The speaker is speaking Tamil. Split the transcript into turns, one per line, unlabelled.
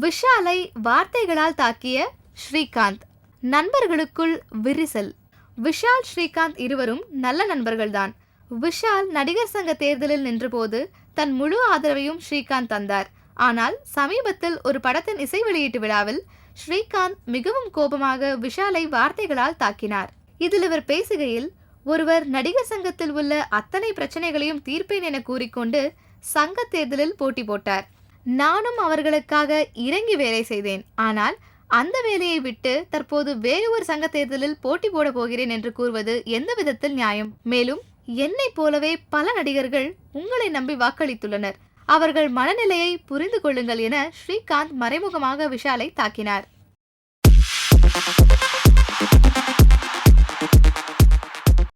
விஷாலை வார்த்தைகளால் தாக்கிய ஸ்ரீகாந்த். நண்பர்களுக்குள் விரிசல். விஷால் ஸ்ரீகாந்த் இருவரும் நல்ல நண்பர்கள்தான். விஷால் நடிகர் சங்க தேர்தலில் நின்றபோது தன் முழு ஆதரவையும் ஸ்ரீகாந்த் தந்தார். ஆனால் சமீபத்தில் ஒரு படத்தின் இசை வெளியீட்டு விழாவில் ஸ்ரீகாந்த் மிகவும் கோபமாக விஷாலை வார்த்தைகளால் தாக்கினார். இதில் இவர் பேசுகையில் ஒருவர் நடிகர் சங்கத்தில் உள்ள அத்தனை பிரச்சனைகளையும் தீர்ப்பேன் என கூறிக்கொண்டு சங்க தேர்தலில் போட்டி போட்டார். நானும் அவர்களுக்காக இறங்கி வேலை செய்தேன். ஆனால் அந்த வேலையை விட்டு தற்போது வேறு ஒரு சங்க தேர்தலில் போட்டி போட போகிறேன் என்று கூறுவது எந்த விதத்தில் நியாயம்? மேலும் என்னைப் போலவே பல நடிகர்கள் உங்களை நம்பி வாக்களித்துள்ளனர். அவர்கள் மனநிலையை புரிந்து கொள்ளுங்கள் என ஸ்ரீகாந்த் மறைமுகமாக விஷாலை தாக்கினார்.